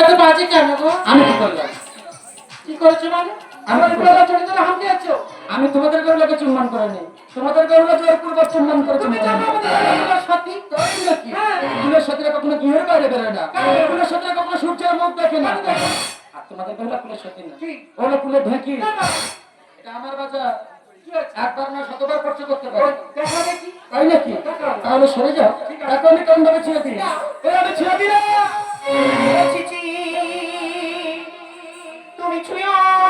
এত বাজে কেন গো? আমি কি করলাম? কি করেছ মানে? আমার গলা চড়ে ধরে হামলে আছো? আমি তোমাদের গরুলাকে চুম্বন করিনি। তোমাদের গরুলা জোর পূর্বক চুম্বন করেছে তুমি জানো আমার সত্যি তাই নাকি হ্যাঁ। সাথীরা কখনো গৃহের বাইরে বেরোয় না। ফুলের সাথীরা কখনো সূর্যের মুখ দেখে না। আর তোমাদের গরুলা ফুলের সাথী না। ওগুলো ফুলের ঢেকি। এটা আমার বাজা কি একবার না শতবার খরচ করতে পারে। তাই নাকি? তাহলে সরে যাও। দেখো আমি কেমন ভাবে ছেড়ে দিই? আমি ছেড়ে না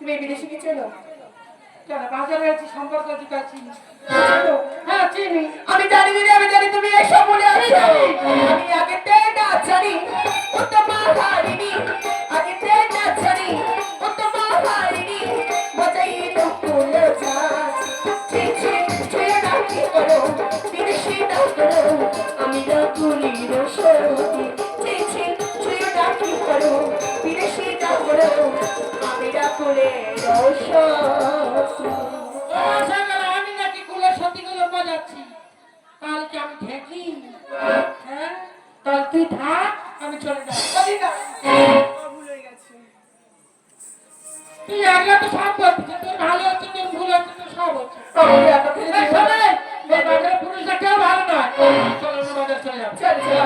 তুমি বিদেশে কি চেনো কেন বাজারে আছি সম্পর্ক ঢুকাচ্ছি হ্যাঁ চিনি আমি জানি দিদি আমি জানি তুমি এসব বলে জানি আমি আগে না জানি উত্তমা হারিনি আগে না জানি উত্তমা হারিনি আমি নাকি কুলের সতীগুলো বাজাচ্ছি কালকে আমি ঢেকি হ্যাঁ কাল তুই থাক আমি চলে। না তুই আগে তো সব করছিস তোর ভালো হচ্ছে তোর ভুল হচ্ছে তোর সব হচ্ছে পুরুষরা কেউ ভালো নয় চলো বাজার চলে। যাব চল চল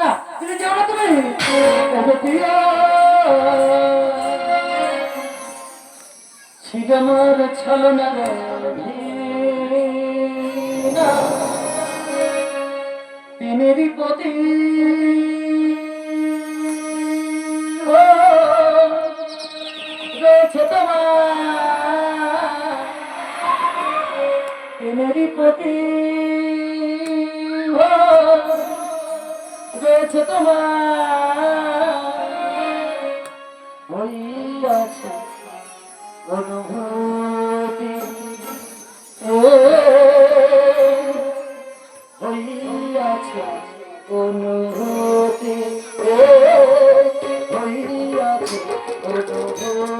না তুমি না তুমি ওগো প্রিয়া, ছিল মোর ছলনার ভিড়া, প্রেমেরই প্রতি রয়েছে তোমার। প্রেমেরই প্রতি ও, রয়েছে তোমার। হইয়াছে অনুভূতি হইয়াছে অনুভূতি হইয়াছে অনুভূতি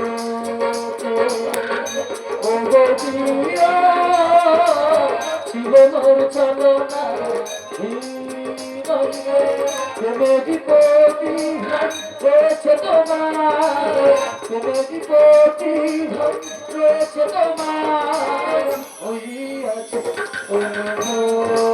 মোর চলনা প্রেমে বিপতি রয়েছে তোমার প্রেমে বিপতি রয়েছে তোমার হইয়াছে অনুভূতি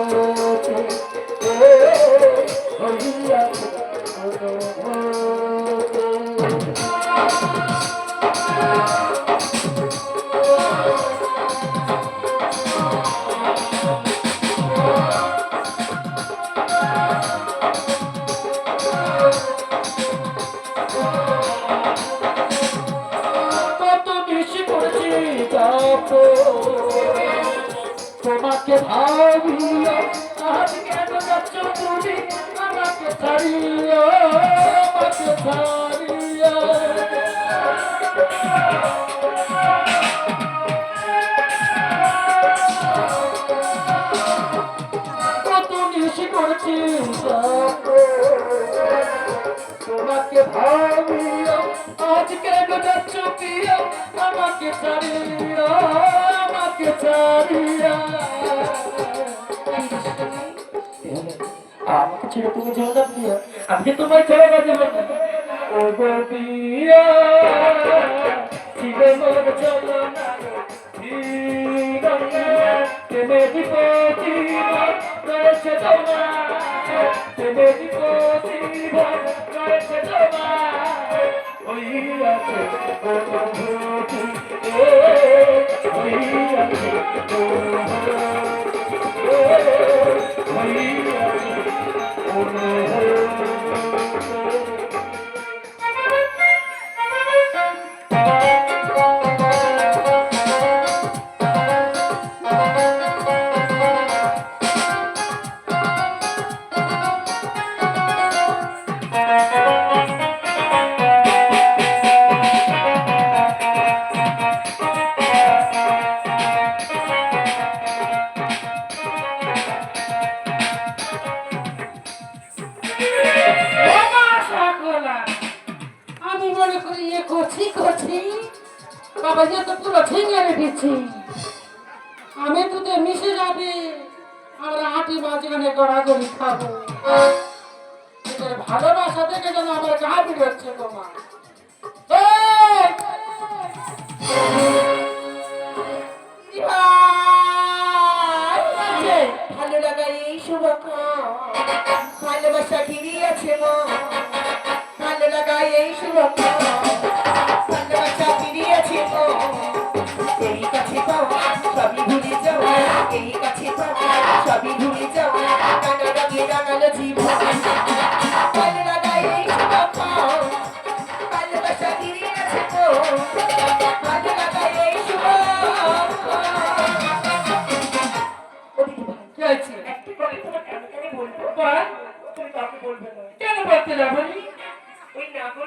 ও তোমাকে ভাবিয়া আজ কেন যাচ্ছ তুমি? আমাকে ছাড়িয়া আমাকে ছাড়িয়া কত বেশি করেছি তোমাকে ভাবিয়া আজ কেন যাচ্ছ প্রিয়া? আমাকে আমাকে ছেড়ে তুমি চলে যাবে প্রিয়া। আমি যে তোমায় ছেড়ে গেছে ও গো প্রিয়া ছিল চলো ওই আছে ওই আছে। আছে এ করছি করছি বাবা যে তো পুরো এনে দিচ্ছি আমি তোদের মিশে যাবে আমরা আটি মাঝখানে গড়াগড়ি খাব। ভালোবাসা দেখে যেন আমার গা বিরোচ্ছে তোমার! ভালো লাগা এই শুভক্ষণ ভালোবাসা ফিরিয়েছে মন। কাছে পাও সবই ভুলে যাও রাঙা রঙে রাঙালো জীবন